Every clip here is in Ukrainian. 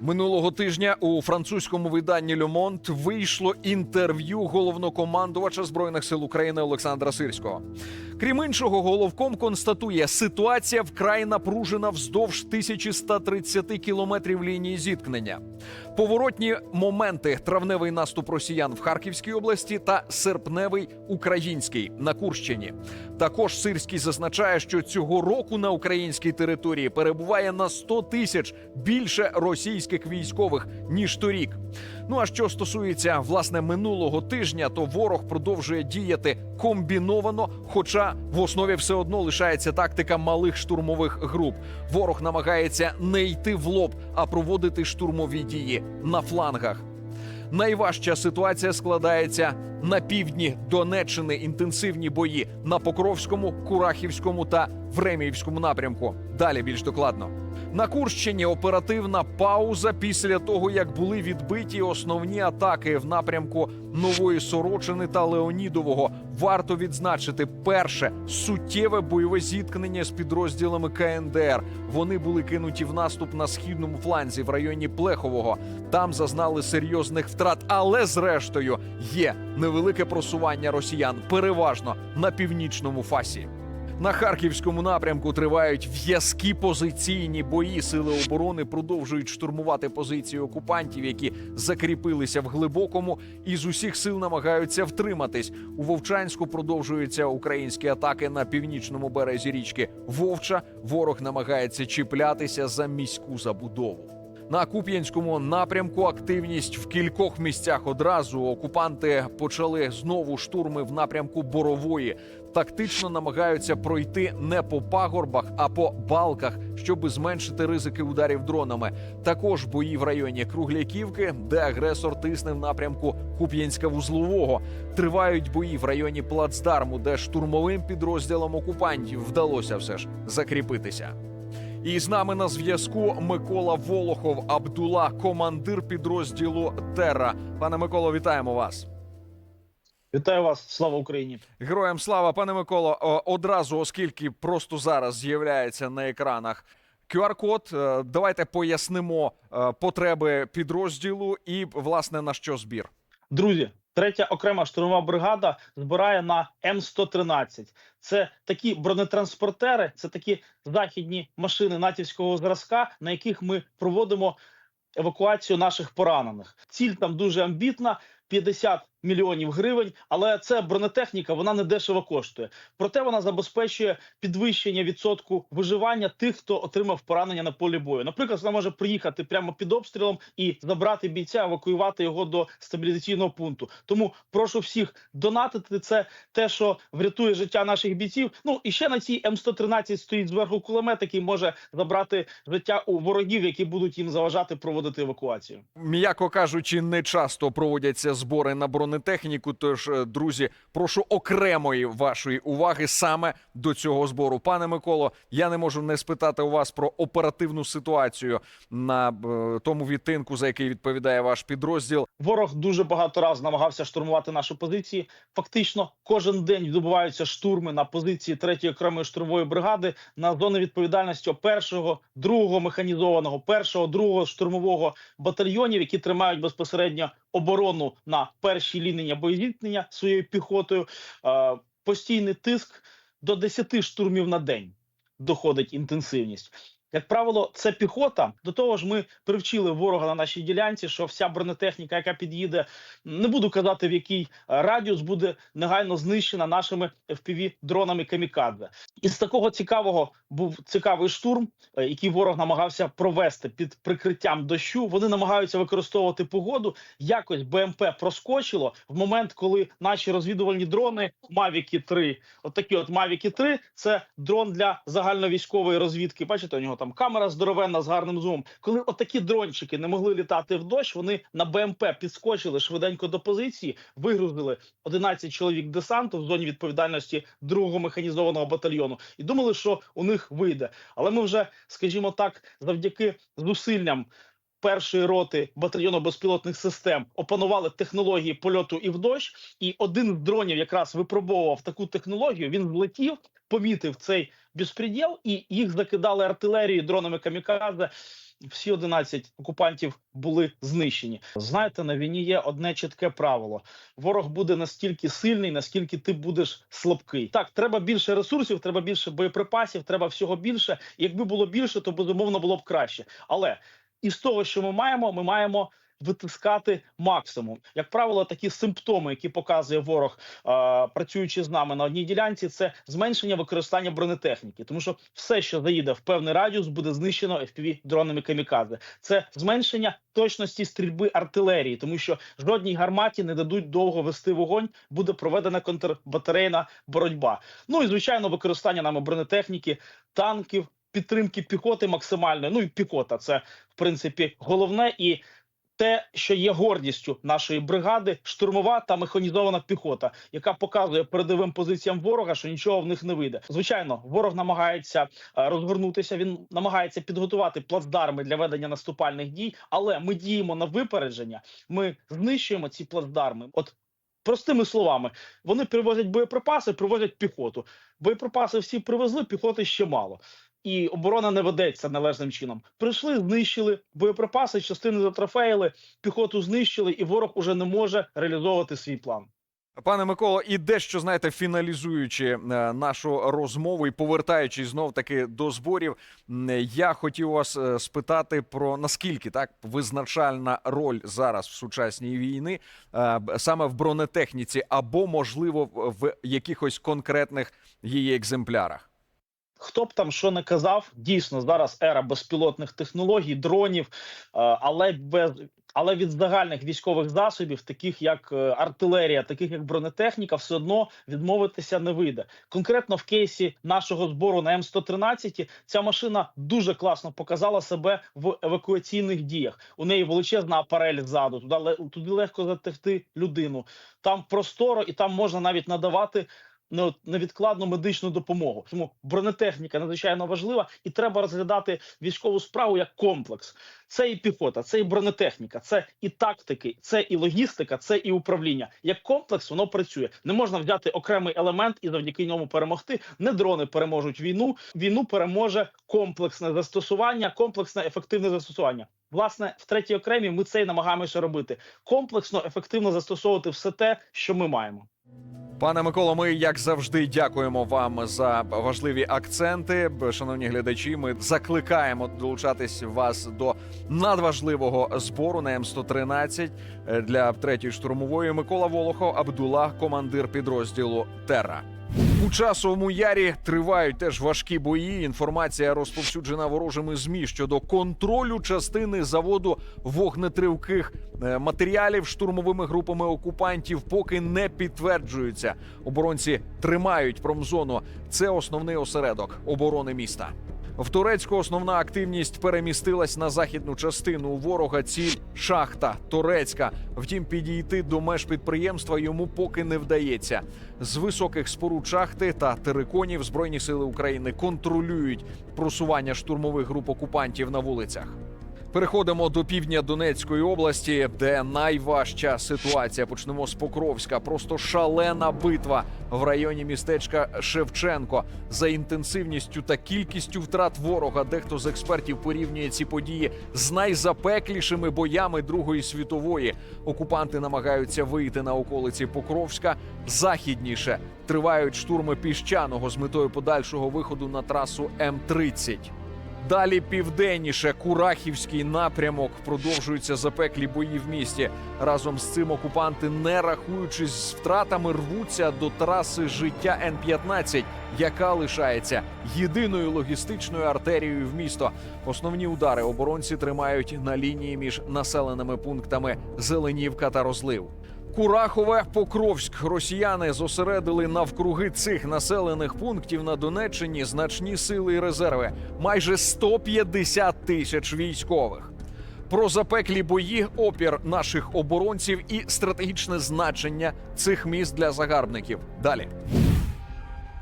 Минулого тижня у французькому виданні Люмонт вийшло інтерв'ю головнокомандувача збройних сил України Олександра Сирського. Крім іншого, головком констатує, ситуація вкрай напружена вздовж 1130 кілометрів лінії зіткнення. Поворотні моменти травневий наступ росіян в Харківській області та серпневий український на Курщині. Також Сирський зазначає, що цього року на українській території перебуває на 100 тисяч більше російських військових ніж торік. Ну а що стосується власне минулого тижня, то ворог продовжує діяти комбіновано, хоча в основі все одно лишається тактика малих штурмових груп. Ворог намагається не йти в лоб, а проводити штурмові дії на флангах. Найважча ситуація складається на півдні Донеччини. Інтенсивні бої на Покровському, Курахівському та Времіївському напрямку. Далі більш докладно. На Курщині оперативна пауза після того, як були відбиті основні атаки в напрямку Нової Сорочини та Леонідового. Варто відзначити перше суттєве бойове зіткнення з підрозділами КНДР. Вони були кинуті в наступ на східному фланзі в районі Плехового. Там зазнали серйозних втрат, але зрештою є невелике просування росіян, переважно на північному фасі. На харківському напрямку тривають в'язкі позиційні бої. Сили оборони продовжують штурмувати позиції окупантів, які закріпилися в глибокому, і з усіх сил намагаються втриматись. У Вовчанську продовжуються українські атаки на північному березі річки Вовча. Ворог намагається чіплятися за міську забудову. На Куп'янському напрямку активність в кількох місцях одразу. Окупанти почали знову штурми в напрямку Борової. Тактично намагаються пройти не по пагорбах, а по балках, щоб зменшити ризики ударів дронами. Також бої в районі Кругляківки, де агресор тисне в напрямку Куп'янська вузлового. Тривають бої в районі Плацдарму, де штурмовим підрозділам окупантів вдалося все ж закріпитися. І з нами на зв'язку Микола Волохов Абдула, командир підрозділу Терра. Пане Миколо, вітаємо вас. Вітаю вас, слава Україні! Героям слава, пане Миколо. Одразу, оскільки просто зараз з'являється на екранах QR-код, е, давайте пояснимо е, потреби підрозділу і власне на що збір. Друзі, третя окрема штурмова бригада збирає на М113. Це такі бронетранспортери, це такі західні машини натівського зразка, на яких ми проводимо евакуацію наших поранених. Ціль там дуже амбітна. 50 мільйонів гривень, але це бронетехніка, вона не дешево коштує. Проте вона забезпечує підвищення відсотку виживання тих, хто отримав поранення на полі бою. Наприклад, вона може приїхати прямо під обстрілом і забрати бійця, евакуювати його до стабілізаційного пункту. Тому прошу всіх донатити. Це те, що врятує життя наших бійців. Ну і ще на цій М113 стоїть зверху кулемет, який може забрати життя у ворогів, які будуть їм заважати проводити евакуацію. М'яко кажучи, не часто проводяться збори на бронетехніку. Тож, е, друзі, прошу окремої вашої уваги саме до цього збору. Пане Миколо, я не можу не спитати у вас про оперативну ситуацію на е, тому відтинку, за який відповідає ваш підрозділ. Ворог дуже багато разів намагався штурмувати наші позиції. Фактично, кожен день відбуваються штурми на позиції третьої окремої штурмової бригади на зони відповідальності першого, другого механізованого, першого, другого штурмового батальйонів, які тримають безпосередньо оборону на першій лінії боєзіткнення своєю піхотою. Постійний тиск до 10 штурмів на день доходить інтенсивність. Як правило, це піхота. До того ж, ми привчили ворога на нашій ділянці, що вся бронетехніка, яка під'їде, не буду казати в який е, радіус, буде негайно знищена нашими fpv дронами камікадзе. Із такого цікавого був цікавий штурм, е, який ворог намагався провести під прикриттям дощу. Вони намагаються використовувати погоду. Якось БМП проскочило в момент, коли наші розвідувальні дрони Мавіки 3 от такі от Мавіки 3 це дрон для загальновійськової розвідки. Бачите, у нього там камера здоровенна з гарним зумом. Коли отакі дрончики не могли літати в дощ, вони на БМП підскочили швиденько до позиції, вигрузили 11 чоловік десанту в зоні відповідальності другого механізованого батальйону і думали, що у них вийде. Але ми вже, скажімо так, завдяки зусиллям. Першої роти батальйону безпілотних систем опанували технології польоту і в дощ, і один з дронів якраз випробовував таку технологію. Він злетів, помітив цей безпреділ, і їх закидали артилерією, дронами камікадзе. Всі 11 окупантів були знищені. Знаєте, на війні є одне чітке правило: ворог буде настільки сильний, наскільки ти будеш слабкий. Так, треба більше ресурсів, треба більше боєприпасів, треба всього більше. Якби було більше, то безумовно було б краще. Але із того, що ми маємо, ми маємо. Витискати максимум, як правило, такі симптоми, які показує ворог, працюючи з нами на одній ділянці, це зменшення використання бронетехніки, тому що все, що заїде в певний радіус, буде знищено fpv дронами камікадзе. Це зменшення точності стрільби артилерії, тому що жодній гарматі не дадуть довго вести вогонь, буде проведена контрбатарейна боротьба. Ну і звичайно, використання нами бронетехніки, танків, підтримки піхоти максимальної. Ну і піхота це в принципі головне і. Те, що є гордістю нашої бригади, штурмова та механізована піхота, яка показує передовим позиціям ворога, що нічого в них не вийде. Звичайно, ворог намагається е, розгорнутися. Він намагається підготувати плацдарми для ведення наступальних дій, але ми діємо на випередження. Ми знищуємо ці плацдарми. От простими словами, вони привозять боєприпаси, привозять піхоту. Боєприпаси всі привезли, піхоти ще мало. І оборона не ведеться належним чином. Прийшли, знищили боєприпаси, частини затрофеїли, піхоту знищили, і ворог уже не може реалізовувати свій план. Пане Миколо, і дещо знаєте, фіналізуючи е, нашу розмову і повертаючись знов таки до зборів, я хотів вас е, спитати про наскільки так визначальна роль зараз в сучасній війни е, саме в бронетехніці, або можливо в- в якихось конкретних її екземплярах. Хто б там що не казав, дійсно зараз ера безпілотних технологій, дронів, е, але без але від загальних військових засобів, таких як е, артилерія, таких як бронетехніка, все одно відмовитися не вийде. Конкретно в кейсі нашого збору на М113 ця машина дуже класно показала себе в евакуаційних діях. У неї величезна апарель ззаду, туди туди легко затягти людину. Там просторо і там можна навіть надавати невідкладну медичну допомогу. Тому бронетехніка надзвичайно важлива, і треба розглядати військову справу як комплекс. Це і піхота, це і бронетехніка, це і тактики, це і логістика, це і управління. Як комплекс воно працює. Не можна взяти окремий елемент і завдяки ньому перемогти. Не дрони переможуть війну. Війну переможе комплексне застосування, комплексне ефективне застосування. Власне, в третій окремі ми це і намагаємося робити. Комплексно, ефективно застосовувати все те, що ми маємо. Пане Миколо, ми як завжди дякуємо вам за важливі акценти. Шановні глядачі, ми закликаємо долучатись вас до надважливого збору на М113 е, для третьої штурмової. Микола Волохов, Абдулах, командир підрозділу Терра. У часовому ярі тривають теж важкі бої. Інформація розповсюджена ворожими змі щодо контролю частини заводу вогнетривких е, матеріалів штурмовими групами окупантів поки не підтверджуються. Оборонці тримають промзону. Це основний осередок оборони міста. В Турецьку основна активність перемістилась на західну частину ворога. Ціль шахта турецька. Втім, підійти до меж підприємства йому поки не вдається. З високих споруд шахти та териконів збройні сили України контролюють просування штурмових груп окупантів на вулицях. Переходимо до півдня Донецької області, де найважча ситуація. Почнемо з Покровська. Просто шалена битва в районі містечка Шевченко. За інтенсивністю та кількістю втрат ворога. Дехто з експертів порівнює ці події з найзапеклішими боями Другої світової. Окупанти намагаються вийти на околиці Покровська західніше. Тривають штурми піщаного з метою подальшого виходу на трасу М30. Далі південніше Курахівський напрямок продовжуються запеклі бої в місті. Разом з цим окупанти, не рахуючись з втратами, рвуться до траси життя Н-15, яка лишається єдиною логістичною артерією в місто. Основні удари оборонці тримають на лінії між населеними пунктами Зеленівка та Розлив. Курахове, Покровськ. Росіяни зосередили навкруги цих населених пунктів на Донеччині значні сили і резерви майже 150 тисяч військових. Про запеклі бої, опір наших оборонців і стратегічне значення цих міст для загарбників. Далі.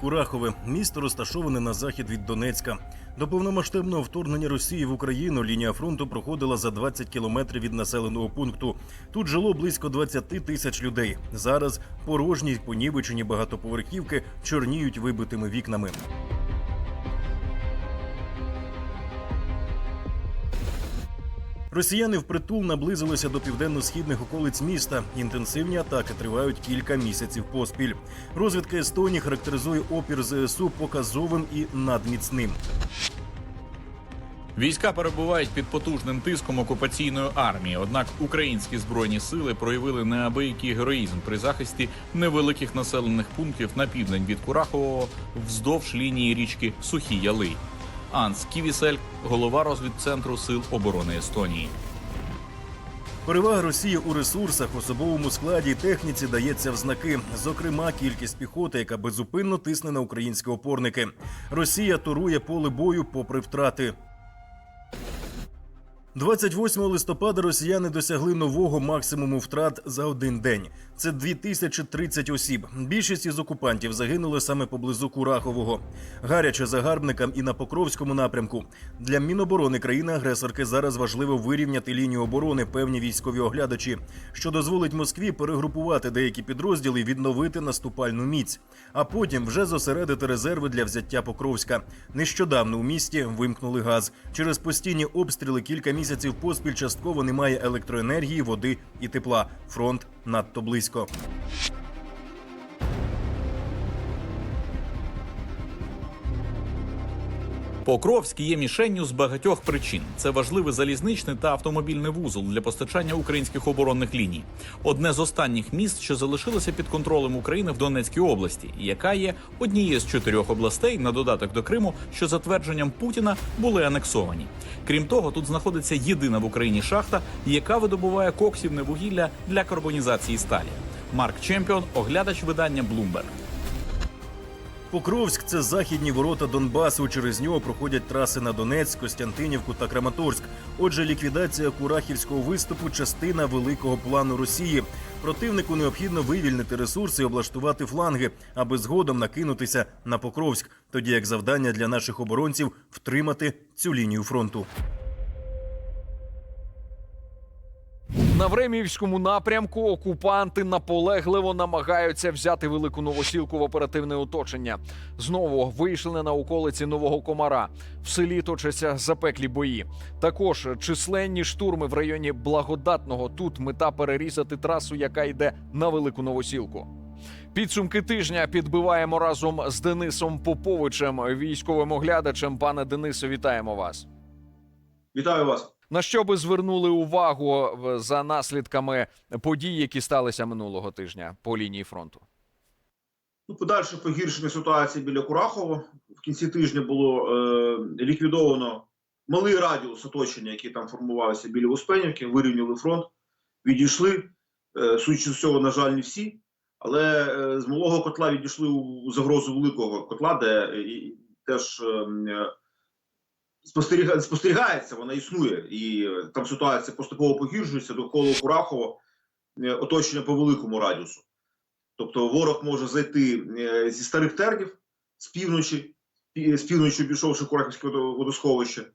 Курахове місто розташоване на захід від Донецька. До повномасштабного вторгнення Росії в Україну лінія фронту проходила за 20 кілометрів від населеного пункту. Тут жило близько 20 тисяч людей. Зараз порожні понівечені багатоповерхівки чорніють вибитими вікнами. Росіяни впритул наблизилися до південно-східних околиць міста. Інтенсивні атаки тривають кілька місяців поспіль. Розвідка Естонії характеризує опір ЗСУ показовим і надміцним. Війська перебувають під потужним тиском окупаційної армії. Однак українські збройні сили проявили неабиякий героїзм при захисті невеликих населених пунктів на південь від Курахового вздовж лінії річки Сухі Яли. Анс Ківісель, голова розвідцентру сил оборони Естонії. Перевага Росії у ресурсах, особовому складі і техніці дається в знаки. Зокрема, кількість піхоти, яка безупинно тисне на українські опорники. Росія турує поле бою попри втрати. 28 листопада росіяни досягли нового максимуму втрат за один день. Це 2030 осіб. Більшість із окупантів загинули саме поблизу Курахового. Гаряче загарбникам і на Покровському напрямку. Для Міноборони країни-агресорки зараз важливо вирівняти лінію оборони певні військові оглядачі, що дозволить Москві перегрупувати деякі підрозділи і відновити наступальну міць, а потім вже зосередити резерви для взяття Покровська. Нещодавно у місті вимкнули газ. Через постійні обстріли кілька місяців поспіль частково немає електроенергії, води і тепла. Фронт надто близько. Покровськ є мішенню з багатьох причин. Це важливий залізничний та автомобільний вузол для постачання українських оборонних ліній. Одне з останніх міст, що залишилося під контролем України в Донецькій області, яка є однією з чотирьох областей на додаток до Криму, що за твердженням Путіна були анексовані. Крім того, тут знаходиться єдина в Україні шахта, яка видобуває коксівне вугілля для карбонізації сталі. Марк Чемпіон, оглядач видання Bloomberg. Покровськ це західні ворота Донбасу. Через нього проходять траси на Донецьк, Костянтинівку та Краматорськ. Отже, ліквідація Курахівського виступу частина великого плану Росії. Противнику необхідно вивільнити ресурси і облаштувати фланги, аби згодом накинутися на Покровськ. Тоді як завдання для наших оборонців втримати цю лінію фронту. На Времівському напрямку окупанти наполегливо намагаються взяти велику новосілку в оперативне оточення. Знову вийшли на околиці нового комара. В селі точаться запеклі бої. Також численні штурми в районі Благодатного. Тут мета перерізати трасу, яка йде на велику новосілку. Підсумки тижня підбиваємо разом з Денисом Поповичем, військовим оглядачем. Пане Денисе, вітаємо вас. Вітаю вас. На що би звернули увагу за наслідками подій, які сталися минулого тижня по лінії фронту? Ну, подальше погіршення ситуації біля Курахова. В кінці тижня було е, ліквідовано малий радіус оточення, який там формувався біля Успенівки, вирівняли фронт, відійшли. Е, судячи з цього, на жаль, не всі. Але е, з малого котла відійшли у загрозу великого котла, де е, і, теж е, спостеріга, спостерігається, вона існує. І е, там ситуація поступово погіршується довкола Курахова, е, оточення по великому радіусу. Тобто ворог може зайти е, зі старих тернів з півночі, з півночі обійшовши Курахівське водосховище,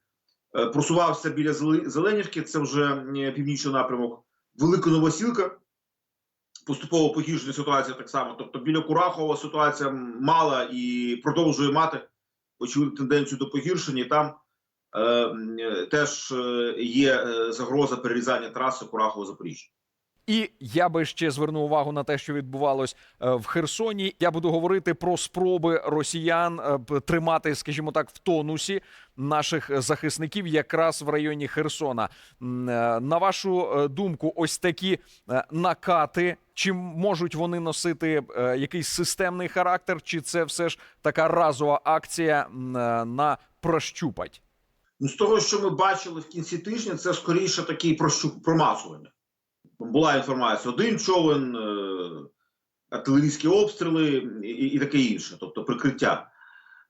просувався біля Зеленівки, це вже північний напрямок, Велика Новосілка. Поступово погіршення ситуація так само. Тобто біля Курахова ситуація мала і продовжує мати очевидну тенденцію до погіршення. І там теж е, є е, загроза перерізання траси Курахово-Запоріжжя. І я би ще звернув увагу на те, що відбувалось е, в Херсоні. Я буду говорити про спроби росіян е, тримати, скажімо так, в тонусі наших захисників якраз в районі Херсона. Е, На вашу е, думку, ось такі е, накати. Чи можуть вони носити е, якийсь системний характер, чи це все ж така разова акція е, на прощупать? Ну, з того, що ми бачили в кінці тижня, це скоріше такий прощу- промасування. Була інформація: один човен, е, артилерійські обстріли і, і таке інше, тобто прикриття.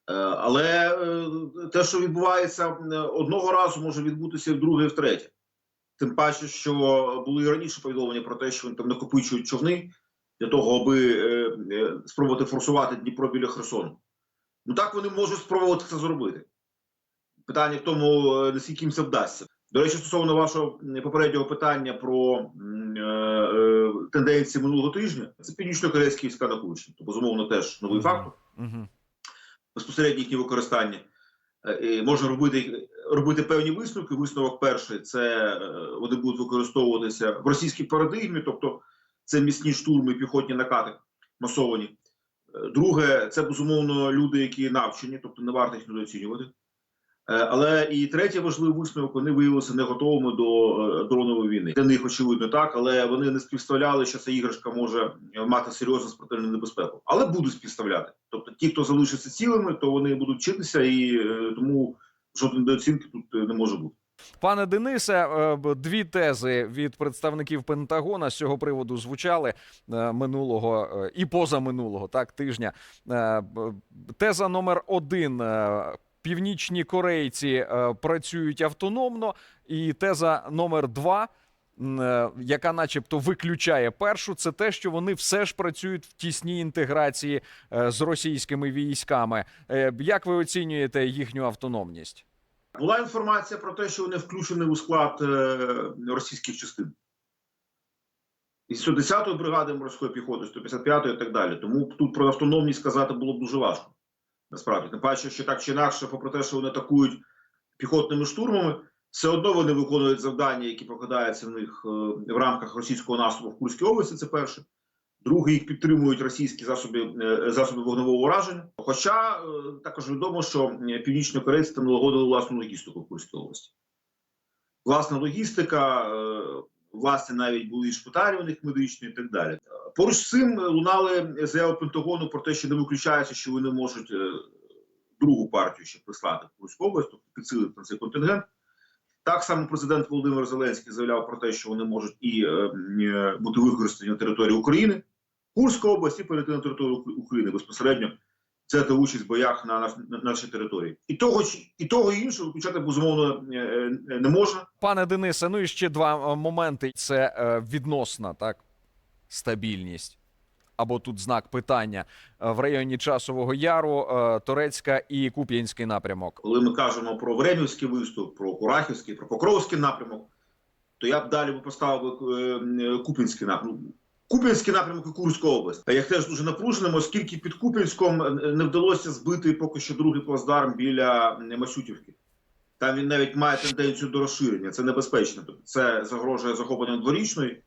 Е, але е, те, що відбувається одного разу, може відбутися і в друге, і в третє. Тим паче, що були і раніше повідомлення про те, що вони там накопичують човни для того, аби спробувати форсувати Дніпро біля Херсону. Ну так вони можуть спробувати це зробити. Питання в тому, е, наскільки їм це вдасться. До речі, стосовно вашого попереднього питання про е, е, тенденції минулого тижня, це північно-корейські війська на Курщині. Безумовно теж новий фактор безпосереднє їхнє використання. Е, і Можна робити, робити певні висновки. Висновок перший це е, вони будуть використовуватися в російській парадигмі, тобто це міцні штурми, піхотні накати масовані. Е, Друге, це безумовно люди, які навчені, тобто не варто їх недооцінювати. Е, Але і третє важливий висновок, вони виявилися не готовими до е, дронової війни. Для них очевидно так, але вони не співставляли, що ця іграшка може мати серйозну смертельну небезпеку. Але будуть співставляти. Тобто, ті, хто залишиться цілими, то вони будуть вчитися, і е, тому жодної недооцінки тут не може бути. Пане Денисе, дві тези від представників Пентагона з цього приводу звучали минулого і позаминулого так тижня. Теза номер один. Північні корейці е, працюють автономно, і теза номер два, е, яка, начебто, виключає першу, це те, що вони все ж працюють в тісній інтеграції е, з російськими військами. Як ви оцінюєте їхню автономність? Була інформація про те, що вони включені у склад російських частин. І 110-ї бригади морської піхоти, 155-ї і так далі. Тому тут про автономність сказати було б дуже важко. Насправді, тим паче, що так чи інакше, попри те, що вони атакують піхотними штурмами, все одно вони виконують завдання, які покладаються в них е, в рамках російського наступу в Курській області. Це перше. Друге, їх підтримують російські засоби, е, засоби вогневого ураження. Хоча е, також відомо, що північні корейці там налагодили власну логістику в Курській області. Власна логістика, власне, навіть були і шпиталі у них медичні і так далі. Поруч з цим лунали заяви Пентагону про те, що не виключається, що вони можуть е, другу партію ще прислати в Курську область, тобто підсилити на цей контингент. Так само президент Володимир Зеленський заявляв про те, що вони можуть і е, е, бути використані на території України, Курська область і перейти на територію України безпосередньо взяти участь в боях на, наш- на нашій території. І того, і того і іншого виключати безумовно е, е, не можна. Пане Денисе, ну і ще два е, моменти: це відносна так стабільність. Або тут знак питання в районі Часового Яру, Торецька і Куп'янський напрямок. Коли ми кажемо про Времівський виступ, про Курахівський, про Покровський напрямок, то я б далі поставив Куп'янський напрямок. Куп'янський напрямок і Курська область. Як теж дуже напруженим, оскільки під Куп'янськом е, не вдалося збити поки що другий плацдарм біля е, Масютівки. Там він навіть має тенденцію до розширення. Це небезпечно. Тобто це загрожує захопленням дворічної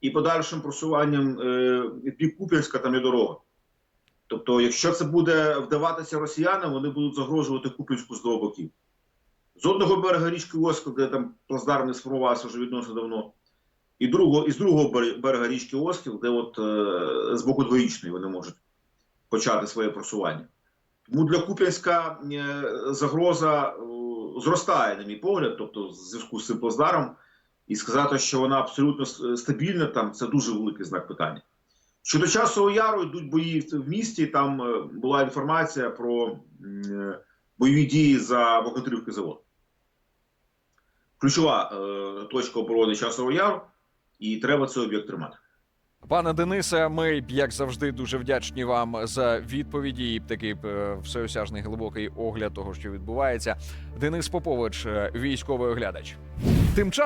і подальшим просуванням е, бік Куп'янська там є дорога. Тобто, якщо це буде вдаватися росіянам, вони будуть загрожувати Куп'янську з двох боків. З одного берега річки Оскіл, де там плацдарм не сформувався вже відносно давно, і, другого, і з другого берега річки Оскіл, де от е, з боку двоїчної вони можуть почати своє просування. Тому для Куп'янська е, загроза е, зростає, на мій погляд, тобто в зв'язку з цим плацдаром, і сказати, що вона абсолютно стабільна, там це дуже великий знак питання. Щодо часового яру йдуть бої в місті. Там е, була інформація про е, бойові дії за Вогнетрівки завод. Ключова е, точка оборони часового яру, і треба цей об'єкт тримати. Пане Денисе, ми, як завжди, дуже вдячні вам за відповіді і такий е, всеосяжний глибокий огляд того, що відбувається. Денис Попович, е, військовий оглядач. Тим часом.